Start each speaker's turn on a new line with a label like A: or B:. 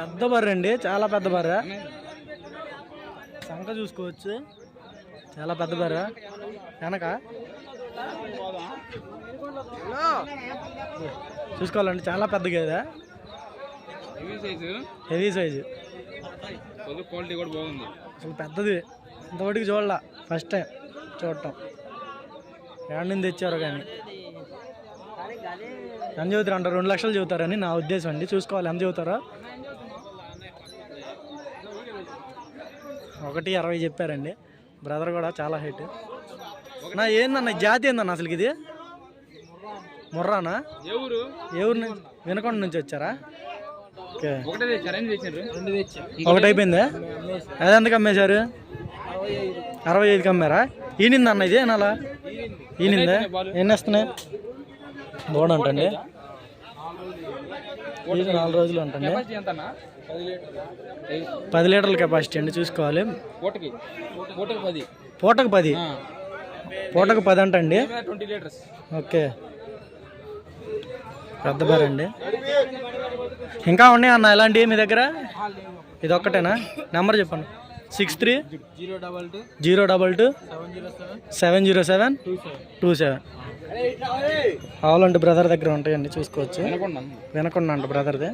A: పెద్ద బర్రె అండి చాలా పెద్ద బర్రె. సంఖ చూసుకోవచ్చు. చాలా పెద్ద బర్రె. వెనక. చూసుకోవాలండి చాలా పెద్ద గేదె హెవీ సైజు
B: క్వాలిటీ కూడా బాగుంది.
A: అసలు పెద్దది. ఇంతవరకు చూడాల. ఫస్ట్ టైం చూడటం. ఎక్కడి నుంచి తెచ్చారో కానీ. ఎంత చెబుతారు అంటారు? రెండు లక్షలు చెబుతారని నా ఉద్దేశం అండి. చూసుకోవాలి ఎంత చెబుతారో ఒకటి అరవై చెప్పారండి. బ్రదర్ కూడా చాలా హైట్. నా ఏందన్న జాతి ఏందన్న అసలు ఇది? ముర్రానా?
B: ఎవరు?
A: ఏ ఊరు నుంచి? వినకొండ నుంచి వచ్చారా? ఓకే.
B: ఒకటే
A: అయిపోయిందా? అది ఎంతకు అమ్మేశారు? అరవై ఐదుకి అమ్మారా? ఈనింది అన్న ఇది? అలా ఈనిందా. ఎన్ని వస్తున్నాయి నాలుగు రోజులు ఉంటుంది పది లీటర్ల కెపాసిటీ అండి చూసుకోవాలి.
B: పూటకి. పది.
A: పూటకు పది? అంటండి. ఓకే. పెద్ద బార్ అండి. ఇంకా ఉన్నాయి అన్న? ఇలాంటివి మీ దగ్గర? ఇది ఒక్కటేనా నెంబర్ చెప్పండి. Six three
B: zero double two.
A: Zero double two
B: seven zero seven.
A: Two seven. ఆవులంటే brother దగ్గర ఉంటాయండి చూసుకోవచ్చు.
B: వినకుండా
A: వినకుండా అంట బ్రదర్ది.